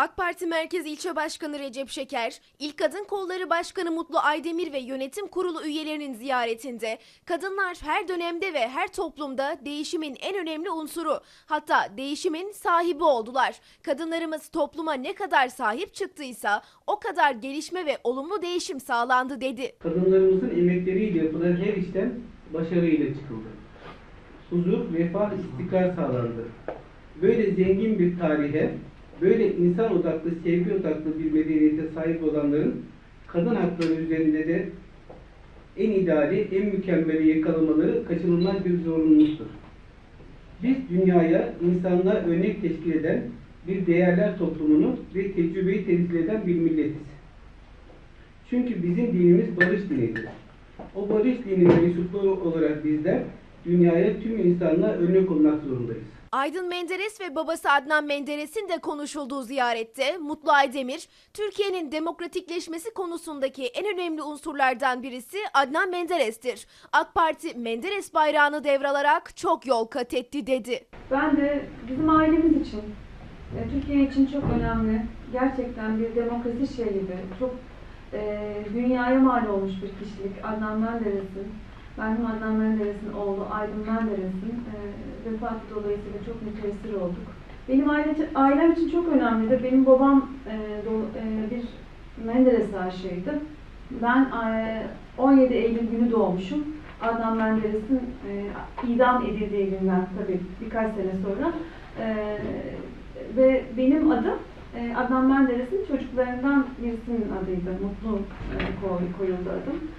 AK Parti Merkez İlçe Başkanı Recep Şeker, İl Kadın Kolları Başkanı Mutlu Aydemir ve yönetim kurulu üyelerinin ziyaretinde kadınlar her dönemde ve her toplumda değişimin en önemli unsuru, hatta değişimin sahibi oldular. Kadınlarımız topluma ne kadar sahip çıktıysa o kadar gelişme ve olumlu değişim sağlandı dedi. Kadınlarımızın emekleriyle yapılan her işten başarıyla çıkıldı. Huzur, refah, istikrar sağlandı. Böyle zengin bir tarihe, böyle insan odaklı, sevgi odaklı bir medeniyete sahip olanların kadın hakları üzerinde de en ideali, en mükemmeli yakalamaları kaçınılmaz bir zorunluluktur. Biz dünyaya insanlığa örnek teşkil eden bir değerler toplumunu ve tecrübeyi temsil eden bir milletiz. Çünkü bizim dinimiz barış dinidir. O barış dininin mensupları olarak bizler dünyaya tüm insanlığa örnek olmak zorundayız. Aydın Menderes ve babası Adnan Menderes'in de konuşulduğu ziyarette Mutlu Aydemir, Türkiye'nin demokratikleşmesi konusundaki en önemli unsurlardan birisi Adnan Menderes'tir. AK Parti Menderes bayrağını devralarak çok yol kat etti dedi. Ben de bizim ailemiz için, e, Türkiye için çok önemli, gerçekten bir demokrasi şehidi, çok e, dünyaya mal olmuş bir kişilik Adnan Menderes'in, merhum Adnan oğlu Aydın Menderes'in e, vefatı dolayısıyla çok müteessir olduk. Benim aile, ailem için çok önemlidir. Benim babam e, do- e, bir Menderes aşığıydı. Ben e, 17 Eylül günü doğmuşum. Adnan Menderes'in e, idam edildiği günden tabii birkaç sene sonra. E, ve benim adım e, Adnan Menderes'in çocuklarından birisinin adıydı. Mutlu e, koy- koyuldu adım.